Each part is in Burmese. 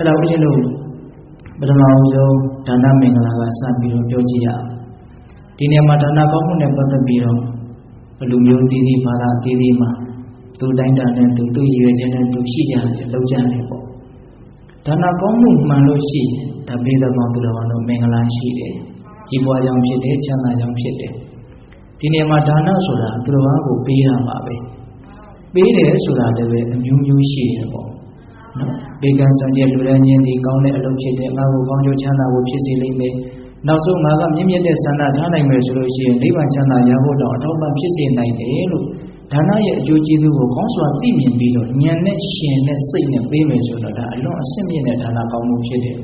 အဲ့ဒါဦးဇင်းတို့ပထမဆုံးဒါနမင်္ဂလာကစပြီးတော့ပြောကြည့်ရအောင်ဒီနေရာမှာဒါနကောင်းမှုနဲ့ပတ်သက်ပြီးတော့လူမျိုးတည်တည်ဘာသာတည်တည်မှာသူတိုင်းတာနဲ့သူသူရည်ရွယ်ခြင်းနဲ့သူရှိကြတယ်လောက်ကြတယ်ပေါ့ဒါနကောင်းမှုမှန်လို့ရှိရင်ဒါဘေးသဘောသူတော်ဘာလို့မင်္ဂလာရှိတယ်ကြီးပွားကြောင်ဖြစ်တယ်ချမ်းသာကြောင်ဖြစ်တယ်ဒီနေရာမှာဒါနဆိုတာသူတော်ဘာကိုပေးတာပါပဲပေးတယ်ဆိုတာလည်းပဲအမျိုးမျိုးရှိတယ်ပေါ့ နော်ဘေကံစံကျလူရန်ချင်းဒီကောင်းတဲ့အလုပ်ဖြစ်တယ်ငါ့ကိုကောင်းကျိုးချမ်းသာဖို့ဖြစ်စေလိမ့်မယ်နောက်ဆုံးငါကမြင့်မြတ်တဲ့ဆန္ဒထားနိုင်မယ်ဆိုလို့ရှိရင်နိဗ္ဗာန်ချမ်းသာရဖို့တော့အထောက်ပံ့ဖြစ်စေနိုင်တယ်လို့ဒါနရဲ့အကျိုးကျေးဇူးကိုကောင်းစွာသိမြင်ပြီးတော့ဉာဏ်နဲ့ရှင်နဲ့စိတ်နဲ့ပေးမယ်ဆိုတော့ဒါအလွန်အဆင့်မြင့်တဲ့ဒါနကောင်းမှုဖြစ်တယ်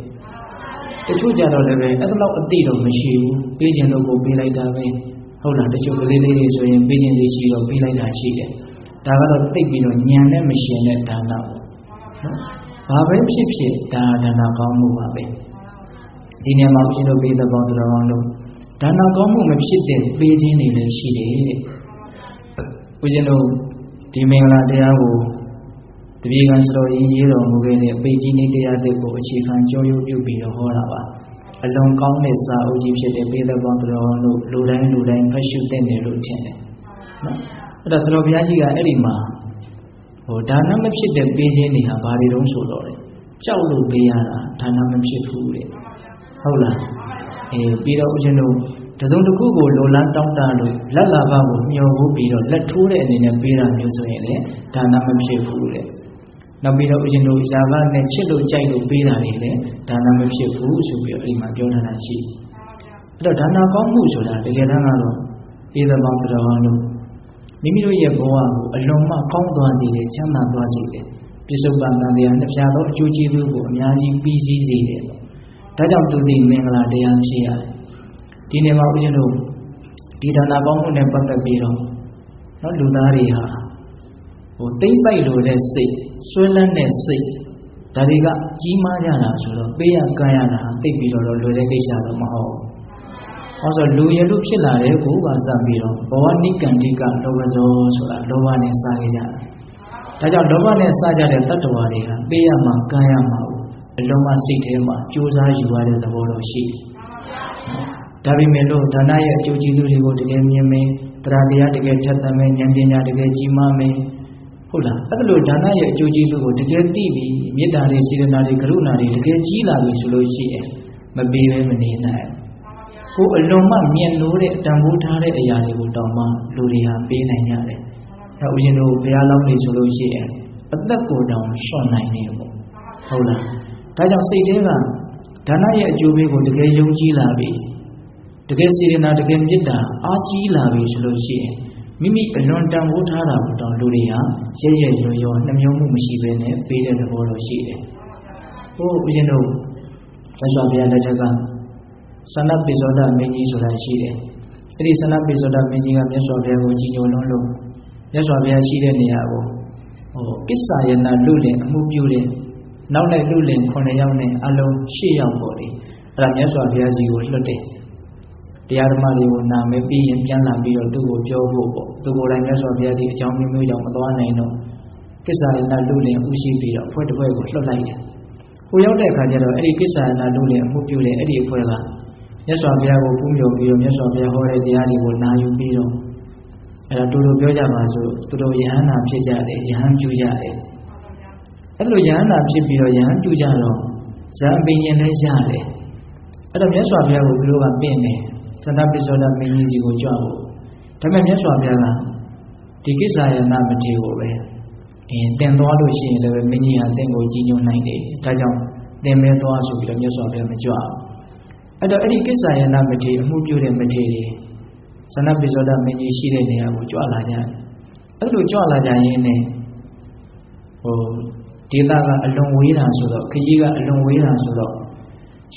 တချို့ကြတော့လည်းပဲအဲ့လောက်အတိတော့မရှိဘူးပေးခြင်းလို့ကိုပေးလိုက်တာပဲဟုတ်လားတချို့ကလေးလေးတွေဆိုရင်ပေးခြင်းစီရှိတော့ပေးလိုက်တာရှိတယ်ဒါကတော့တိတ်ပြီးတော့ဉာဏ်နဲ့မရှင်တဲ့ဒါနပေါ့ နော်ဘာပဲဖြစ်ဖြစ်ဒါဒါနကောင်းမှုပါပဲဒီနေရာမှာဦးဇင်းတို့ပေးတဲ့ပေါင်းတော်ကောင်းလို့ဒါနကောင်းမှုမဖြစ်တဲ့ပေးခြင်းတွေလည်းရှိတယ်တဲ့ဦးဇင်းတို့ဒီမင်္ဂလာတရားကိုတပည့်ကံစတော်ကြီးရေးတော်မူခဲ့တဲ့ပေကြီးနေတရားတွေကိုအခြေခံကြောရုပ်ပြုပြီးတော့ဟောတာပါအလွန်ကောင်းတဲ့စာအုပ်ကြီးဖြစ်တဲ့ပေးတဲ့ပေါင်းတော်လို့လူတိုင်းလူတိုင်းဖတ်ရှုသင့်တယ်လို့ထင်တယ်နော်အဲ့ဒါစတော်ဘုရားကြီးကအဲ့ဒီမှာ ဟိုဒါနမဖြစ်တဲ့ပေးခြင်းတွေဟာဘာတွေတုံးဆိုတော့လေကြောက်လို့ပေးရတာဒါနမဖြစ်ဘူးတဲ့ဟုတ်လားအေးပြီးတော့ဦးဇင်းတို့တစုံတစ်ခုကိုလိုလားတောင်းတလို့လက်လာဘကိုမျှော်ဖို့ပြီးတော့လက်ထိုးတဲ့အနေနဲ့ပေးတာမျိုးဆိုရင်လေဒါနမဖြစ်ဘူးတဲ့နောက်ပြီးတော့ဦးဇင်းတို့ຢာကနဲ့ချစ်လို့ကြိုက်လို့ပေးတာတွေလည်းဒါနမဖြစ်ဘူးဆိုပြီးတော့အဲ့ဒီမှာပြောထားတာရှိအဲ့တော့ဒါနကောင်းမှုဆိုတာတကယ်တမ်းကတော့ဧသဘောတော်ဟောလို့ မိမိတို့ရဲ့ဘဝကိုအလွန်မှကောင်းသွားစေတယ်ချမ်းသာသွားစေတယ်ပြစ္ဆုတ်ပန်တန်တရားနှစ်ဖြာသောအကျိုးကျေးဇူးကိုအများကြီးပြီးစည်းစေတယ်ဒါကြောင့်သူဒီမင်္ဂလာတရားဖြစ်ရတယ်ဒီနေ့မှာဦးဇင်းတို့ဒီဒါနာကောင်းမှုနဲ့ပတ်သက်ပြီးတော့နော်လူသားတွေဟာဟိုတိမ့်ပိုက်လိုတဲ့စိတ်ဆွဲလန်းတဲ့စိတ်ဒါတွေကကြီးမားကြတာဆိုတော့ပေးရကမ်းရတာတိတ်ပြီးတော့လွယ်တဲ့ကိစ္စတော့မဟုတ် ဘူး။ဟောဆိုလူရလူဖြစ်လာတဲ့ကိုပါစပြီးတော့ဘဝနိကန္တိကလောဘဇောဆိုတာလောဘနဲ့စားခဲ့ကြတယ်။ဒါကြောင့်လောဘနဲ့စားကြတဲ့တတ္တဝါတွေကပေးရမှာကမ်းရမှာအလုံးမစိတ်ထဲမှာကြိုးစားယူရတဲ့သဘောတော့ရှိတယ်။ဒါပေမဲ့လို့ဒါနရဲ့အကျိုးကျေးဇူးတွေကိုတကယ်မြင်မယ်။တရားတရားတကယ်ဖြတ်သန်းမယ်ဉာဏ်ပညာတကယ်ကြီးမားမယ်။ဟုတ်လားအဲ့လိုဒါနရဲ့အကျိုးကျေးဇူးကိုတကယ်သိပြီးမေတ္တာတွေစေတနာတွေကရုဏာတွေတကယ်ကြီးလာပြီဆိုလို့ရှိရင်မပေးဘဲမနေနိုင် ကိုအလွန်မှမြင်လို့တဲ့အတန်ဖိုးထားတဲ့အရာတွေကိုတောင်မှလူတွေဟာပေးနိုင်ကြတယ်။အဲဦးဇင်းတို့ဘုရားလောင်းနေဆိုလို့ရှိရင်အသက်ကိုတောင်ရှော့နိုင်နေပေါ့။ဟုတ်လား။ဒါကြောင့်စိတ်ထဲကဒါနရဲ့အကျိုးပေးကိုတကယ်ယုံကြည်လာပြီ။တကယ်စေတနာတကယ်မေတ္တာအားကြီးလာပြီဆိုလို့ရှိရင်မိမိအလွန်တန်ဖိုးထားတာကိုတောင်လူတွေဟာရဲရဲရောရောနှမျောမှုမရှိဘဲနဲ့ပေးတဲ့သဘောတော့ရှိတယ်။ဟိုဦးဇင်းတို့သစ္စာဘုရားလက်ထက်က သနပိသောဒမင်းကြီးဆိုတာရှိတယ်။အဲ့ဒီသနပိသောဒမင်းကြီးကမြတ်စွာဘုရားကိုကြီးညိုလွန်းလို့မြတ်စွာဘုရားရှိတဲ့နေရာကိုဟိုကိစ္ဆာယနာလူလင်အမှုပြုတဲ့နောက်လိုက်လူလင်9ယောက်နဲ့အလုံး10ယောက်ပေါ့လေ။အဲ့ဒါမြတ်စွာဘုရားကြီးကိုလွတ်တယ်။တရားဓမ္မတွေကိုနာမည်ပြီးရင်ပြန်လာပြီးတော့သူ့ကိုပြောဖို့ပေါ့။သူကိုယ်တိုင်မြတ်စွာဘုရားဒီအကြောင်းမျိုးမျိုးကြောင့်မသွားနိုင်တော့ကိစ္ဆာယနာလူလင်ဥရှိပြီးတော့အဖွဲ့တစ်ဖွဲ့ကိုလွတ်လိုက်တယ်။ကိုရောက်တဲ့အခါကျတော့အဲ့ဒီကိစ္ဆာယနာလူလင်အမှုပြုတဲ့အဲ့ဒီအဖွဲ့က မြတ်စွာဘုရားကိုပူးမြော်ပြီးတော့မြတ်စွာဘုရားဟောတဲ့တရားတွေကိုနာယူပြီးတော့အဲ့ဒါတူတူပြောကြပါစို့သူတို့ယဟန္တာဖြစ်ကြတယ်ယဟန်ကျူကြတယ်အဲ့လိုယဟန္တာဖြစ်ပြီးတော့ယဟန်ကျူကြတော့ဇံပင်ရင်လည်းရတယ်အဲ့တော့မြတ်စွာဘုရားကိုသူတို့ကပင့်တယ်သန္တပိသောဒမင်းကြီးစီကိုကြွဖို့ဒါပေမဲ့မြတ်စွာဘုရားကဒီကိစ္စယနာမထေကိုပဲအင်းတင်သွားလို့ရှိရင်လည်းမင်းကြီးဟာတင့်ကိုကြီးညိုနိုင်တယ်ဒါကြောင့်တင်မဲသွားဆိုပြီးတော့မြတ်စွာဘုရားမကြွဘူး အဲ့တော့အဲ့ဒီကိစ္စယနာမထေအမှုပြုတဲ့မထေတွေဇနပိဇောဒမင်းကြီးရှိတဲ့နေရာကိုကြွလာကြတယ်အဲ့လိုကြွလာကြရင်းနဲ့ဟိုဒေသကအလွန်ဝေးတာဆိုတော့ခကြီးကအလွန်ဝေးတာဆိုတော့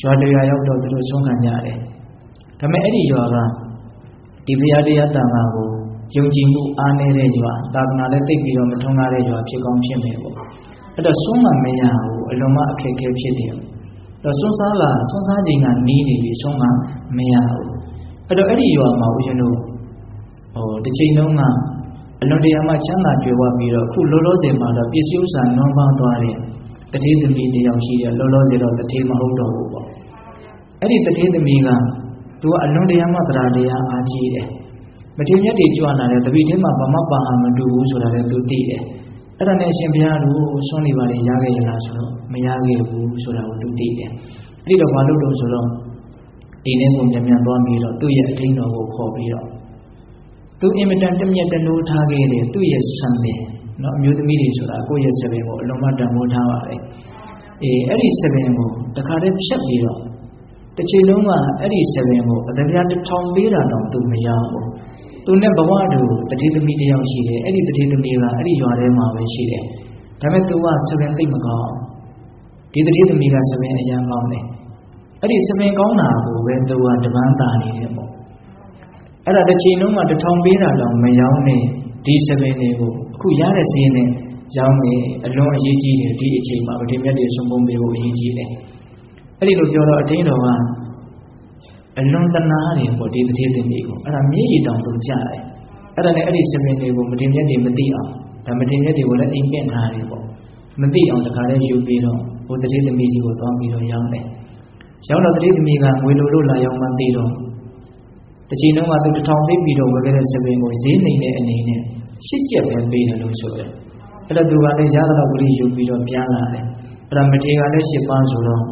ရွာတရွာရောက်တော့သူတို့ဆုံးခံကြတယ်ဒါပေမဲ့အဲ့ဒီရွာကဒီဘုရားတရားတန်ခါကိုယုံကြည်မှုအားနည်းတဲ့ရွာသာသနာလည်းသိပြီးတော့မထုံးကားတဲ့ရွာဖြစ်ကောင်းဖြစ်မယ်ပေါ့အဲ့တော့ဆုံးမမရဘူးအလွန်မှအခက်အခဲဖြစ်တယ် တော့ဆွန်းစားလာဆွန်းစားချိန်ကနီးနေပြီဆုံးမမရဘူးအဲ့တော့အဲ့ဒီရွာမှာဦးဇင်းတို့ဟိုတစ်ချိန်လုံးကအလွန်တရာမှချမ်းသာကြွယ်ဝပြီးတော့အခုလောလောဆယ်မှာတော့ပစ္စည်းဥစ္စာနွမ်းပါသွားတယ်တတိသမီးတယောက်ရှိတယ်လောလောဆယ်တော့တတိမဟုတ်တော့ဘူးပေါ့အဲ့ဒီတတိသမီးကသူကအလွန်တရာမှတရားတရားအားကြီးတယ်မထေရမြတ်တွေကြွလာတယ်တပိထဲမှာဘာမှပါဟမတူဘူးဆိုတာလည်းသူသိတယ် အဲ့ဒါနဲ့အရှင်ဘုရားတို့ဆွမ်းနေပါလေရခဲ့ရလားဆိုတော့မရခဲ့ဘူးဆိုတာကိုသူသိတယ်အဲ့ဒီတော့ဘာလို့လို့ဆိုတော့ဒီနေ့ပုံမြန်မြန်သွားပြီးတော့သူ့ရဲ့အထင်းတော်ကိုခေါ်ပြီးတော့သူအင်မတန်တမျက်တနိုးထားခဲ့တယ်သူ့ရဲ့ဆံပင်နော်အမျိုးသမီးတွေဆိုတာကိုယ့်ရဲ့ဆံပင်ကိုအလုံးမတန်ဖိုးထားပါတယ်အေးအဲ့ဒီဆံပင်ကိုတခါတည်းဖြတ်ပြီးတော့တစ်ချိန်လုံးကအဲ့ဒီဆံပင်ကိုအတပြားတစ်ထောင်ပေးတာတော့သူမရဘူး သူနဲ့ဘဝတူတတိသမီးတယောက်ရှိတယ်အဲ့ဒီတတိသမီးကအဲ့ဒီရွာထဲမှာပဲရှိတယ်ဒါပေမဲ့သူကဆံပင်သိမ့်မကောင်းဒီတတိသမီးကဆံပင်အရန်ကောင်းတယ်အဲ့ဒီဆံပင်ကောင်းတာကိုပဲသူကတပန်းတာနေတယ်ပေါ့အဲ့ဒါတစ်ချိန်လုံးကတစ်ထောင်ပေးတာတော့မယောင်းနဲ့ဒီဆံပင်တွေကိုအခုရတဲ့ဈေးနဲ့ရောင်းနေအလွန်အရေးကြီးတယ်ဒီအချိန်မှာဗတိမြတ်တွေဆုံးပုံပေးဖို့အရေးကြီးတယ်အဲ့ဒီလိုပြောတော့အထင်းတော်က အလွန်တနာတယ်ပေါ့ဒီတတိသမီးကိုအဲ့ဒါမျက်ရည်တောင်သူကြားတယ်အဲ့ဒါနဲ့အဲ့ဒီဆံပင်တွေကိုဗတိမြတ်တွေမသိအောင်ဒါဗတိမြတ်တွေကိုလည်းအိမ်ပင့်ထားတယ်ပေါ့မသိအောင်တခါလဲယူပြီးတော့ဟိုတတိသမီးစီကိုသွားပြီးတော့ရောင်းတယ်ရောက်တော့တတိသမီးကငွေလိုလို့လာရောက်မှသိတော့တချီနှုံးကသူတစ်ထောင်ပေးပြီးတော့ဝယ်ခဲ့တဲ့စပင်ကိုဈေးနေတဲ့အနေနဲ့ရှစ်ကျက်ပဲပေးတယ်လို့ဆိုတယ်အဲ့တော့သူကလည်းရတော့ကလေးယူပြီးတော့ပြန်လာတယ်အဲ့ဒါမထေကလည်းရှစ်ပန်းဆိုတော့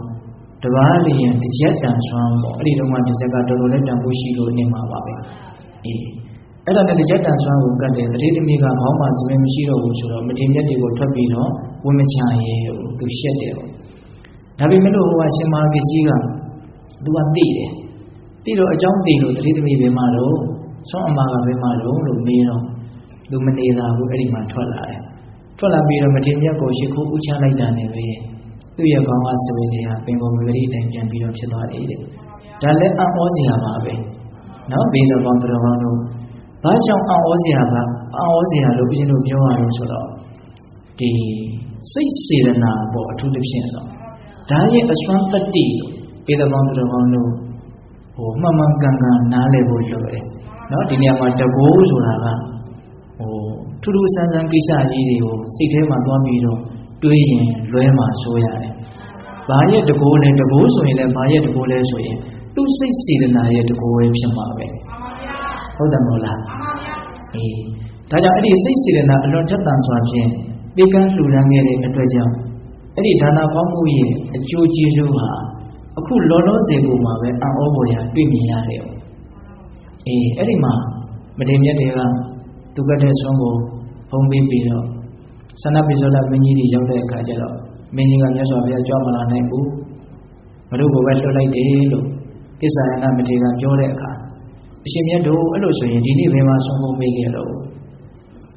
တပားလျင်တစ်ချက်တန်ဆွမ်းပေါ့အဲ့ဒီတော့မှတစ်ချက်ကတော်တော်လေးတန်ဖို့ရှိလို့နေမှာပါပဲအေးအဲ့ဒါနဲ့တစ်ချက်တန်ဆွမ်းကိုကတ်တယ်တတိသမီးကခေါင်းမှာစပင်မရှိတော့ဘူးဆိုတော့မထေမြတ်တွေကိုထွက်ပြီးတော့ဝမချရဲသူရှက်တယ်ပေါ့ဒါပေမဲ့လို့ဟိုကရှင်မာဂိကြီးကသူကသိတယ်သိတော့အကြောင်းသိလို့တတိသမီးဘယ်မှာတော့ဆွမ်းအမာကဘယ်မှာတော့လို့မေးတော့သူမနေတာဘူးအဲ့ဒီမှာထွက်လာတယ်ထွက်လာပြီးတော့မထေမြတ်ကိုရှ िख ိုးဥချလိုက်တာနဲ့ပဲ သူ့ရဲ့ခေါင်းကဆွေးနေတာပင်ပေါ်မဂရိတိုင်ပြန်ပြီးတော့ဖြစ်သွားတယ်တဲ့ဒါလည်းအံ့ဩစရာပါပဲနော်ဘေးတော်ကောင်းတော်ကောင်းတို့ဘာကြောင့်အံ့ဩစရာကအံ့ဩစရာလို့ပြင်းလို့ပြောရလို့ဆိုတော့ဒီစိတ်စေတနာပေါ့အထူးသဖြင့်တော့ဒါရဲ့အစွမ်းတတ္တိဘေးတော်ကောင်းတော်ကောင်းတို့ဟိုမှန်မှန်ကန်ကန်နားလည်ဖို့လိုတယ်နော်ဒီနေရာမှာတကိုးဆိုတာကဟိုထူးထူးဆန်းဆန်းကိစ္စကြီးတွေကိုစိတ်ထဲမှာသွားပြီးတော့ တွေးရင်လွဲမှာဆိုရတယ်။ဘာရဲ့တကိုးလဲတကိုးဆိုရင်လည်းဘာရဲ့တကိုးလဲဆိုရင်သူ့စိတ်စေတနာရဲ့တကိုးပဲဖြစ်မှာပဲ။ဟုတ်တယ်မဟုတ်လား။အေးဒါကြောင့်အဲ့ဒီစိတ်စေတနာအလွန်ထက်သန်စွာဖြင့်ပြေကန်းလှူဒန်းခဲ့တဲ့အတွက်ကြောင့်အဲ့ဒီဒါနာကောင်းမှုရဲ့အကျိုးကျေးဇူးဟာအခုလောလောဆယ်ကိုမှပဲအံ့ဩဖွယ်ရာတွေ့မြင်ရတယ်။အေးအဲ့ဒီမှာမထေမြတ်တွေကသူကတဲ့ဆုံးကိုဖုံးပေးပြီးတော့ ဆန္ဒပိစောလမင်းကြီးတွေရောက်တဲ့အခါကျတော့မင်းကြီးကမြတ်စွာဘုရားကြွမလာနိုင်ဘူးမတို့ကိုပဲလွတ်လိုက်တယ်လို့ကိစ္ဆာယနာမထေရကပြောတဲ့အခါအရှင်မြတ်တို့အဲ့လိုဆိုရင်ဒီနေ့ဘယ်မှာဆုံးဖုံးပေးခဲ့တော့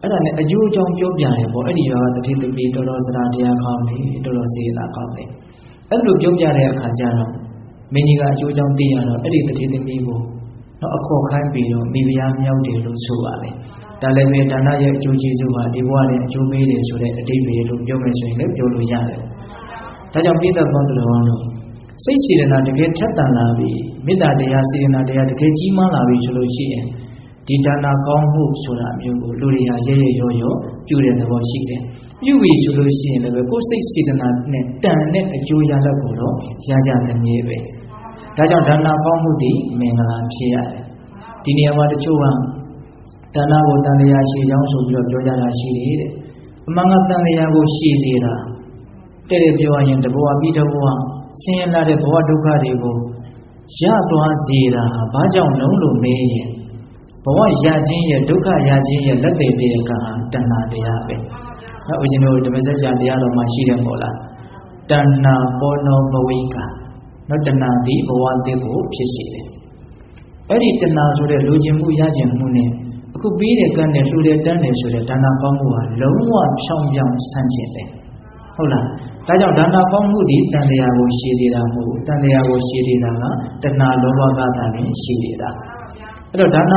အဲ့ဒါနဲ့အကျိုးအကြောင်းပြောပြတယ်ပေါ့အဲ့ဒီရွာကတတိတပိတော်တော်စရာတရားကောင်းတယ်တော်တော်စေတာကောင်းတယ်အဲ့လိုပြောပြတဲ့အခါကျတော့မင်းကြီးကအကျိုးအကြောင်းသိရတော့အဲ့ဒီတတိသမီးကို တော့အခေါ်ခိုင်းပြီးတော့မိဖုရားမြောက်တယ်လို့ဆိုပါတယ်ဒါလည်းပဲဒါနရဲ့အကျိုးကျေးဇူးဟာဒီဘဝနဲ့အကျိုးပေးတယ်ဆိုတဲ့အတိတ်ပဲလို့ပြောမယ်ဆိုရင်လည်းပြောလို့ရတယ်။ဒါကြောင့်ပိဋကပေါင်းတော်တို့စိတ်စေတနာတကယ်ထက်သန်လာပြီမေတ္တာတရားစေတနာတရားတကယ်ကြီးမားလာပြီဆိုလို့ရှိရင်ဒီဒါနာကောင်းမှုဆိုတာမျိုးကိုလူတွေဟာရဲရဲရောရောပြုတဲ့သဘောရှိတယ်။ပြုပြီဆိုလို့ရှိရင်လည်းကိုယ်စိတ်စေတနာနဲ့တန်တဲ့အကျိုးရလဒ်ကိုတော့ရကြတဲ့နည်းပဲ။ ဒါကြောင့်ဒါနာကောင်းမှုဒီမင်္ဂလာဖြစ်ရတယ်။ဒီနေရာမှာတချို့ကဒါနကိုတန်တရားရှိကြောင်းဆိုပြီးတော့ပြောကြတာရှိတယ်တဲ့အမှန်ကတန်တရားကိုရှိစေတာတဲ့တဲ့ပြောရရင်တဘဝပြီးတဘဝဆင်းရဲလာတဲ့ဘဝဒုက္ခတွေကိုရသွားစေတာဘာကြောင့်လုံးလို့မေးရင်ဘဝရခြင်းရဲ့ဒုက္ခရခြင်းရဲ့လက်သေးတဲ့ကဟာတဏှာတရားပဲ။နော်ဦးဇင်းတို့ဓမ္မစကြာတရားတော်မှာရှိတယ်မို့လား။တဏှာပေါ်နောဘဝိက နော်တဏှာဒီဘဝသစ်ကိုဖြစ်စေတယ်။အဲ့ဒီတဏှာဆိုတဲ့လူကျင်မှုရကျင်မှုနဲ့အခုပြီးတဲ့ကံနဲ့လှူတဲ့တန်းတယ်ဆိုတဲ့ဒါနာကောင်းမှုဟာလုံးဝဖြောင်းပြောင်းဆန့်ကျင်တယ်ဟုတ်လားဒါကြောင့်ဒါနာကောင်းမှုဒီတန်တရားကိုရှည်နေတာမဟုတ်တန်တရားကိုရှည်နေတာကတဏှာလောဘကသာနဲ့ရှည်နေတာအဲ့တော့ဒါနာ